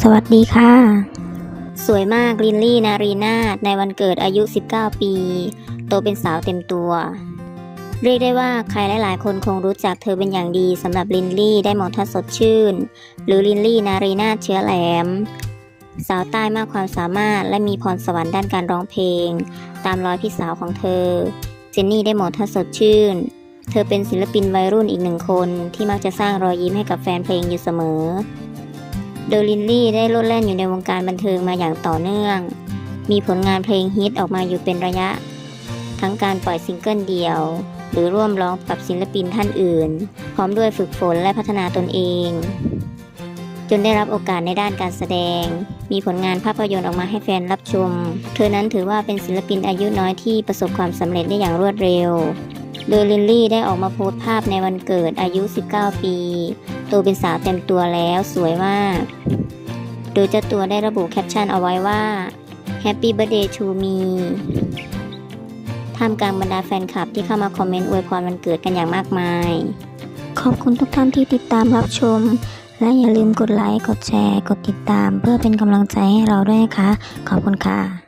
สวัสดีค่ะ สวยมากลินลี่นารีนาในวันเกิดอายุ 19 ปี โตเป็นสาวเต็มตัว เรียกได้ว่าใครหลาย ๆ คนคงรู้จักเธอเป็นอย่างดีสำหรับลินลี่ได้หมดทัดสดชื่น หรือลินลี่นารีนาเชื้อแหลม สาวใต้มากความสามารถและมีพรสวรรค์ด้านการร้องเพลง ตามรอยพี่สาวของเธอ เจนนี่ได้หมดทัดสดชื่น เธอเป็นศิลปินวัยรุ่นอีกหนึ่งคนที่มักจะสร้างรอยยิ้มให้กับแฟนเพลงอยู่เสมอ โดยลินลี่ได้โลดแล่นอยู่ในวงการบันเทิงมาอย่างต่อเนื่อง มีผลงานเพลงฮิตออกมาอยู่เป็นระยะ ทั้งการปล่อยซิงเกิลเดี่ยว หรือร่วมร้องกับศิลปินท่านอื่น พร้อมด้วยฝึกฝนและพัฒนาตนเอง จนได้รับโอกาสในด้านการแสดง มีผลงานภาพยนตร์ออกมาให้แฟนรับชม เธอนั้นถือว่าเป็นศิลปินอายุน้อยที่ประสบความสำเร็จได้อย่างรวดเร็ว โดยลินลี่ได้ออกมาโพสต์ภาพในวันเกิดอายุ 19 ปีโตเป็นสาวเต็มตัวแล้วสวยมาก โดยเจ้าตัวได้ระบุแคปชั่นเอาไว้ว่า Happy Birthday to me ท่ามกลางบรรดาแฟนคลับที่เข้ามาคอมเมนต์อวยพรวันเกิดกันอย่างมากมาย ขอบคุณทุกท่านที่ติดตามรับชม และอย่าลืมกดไลค์ กดแชร์ กดติดตาม เพื่อเป็นกำลังใจให้เราด้วยนะคะ ขอบคุณค่ะ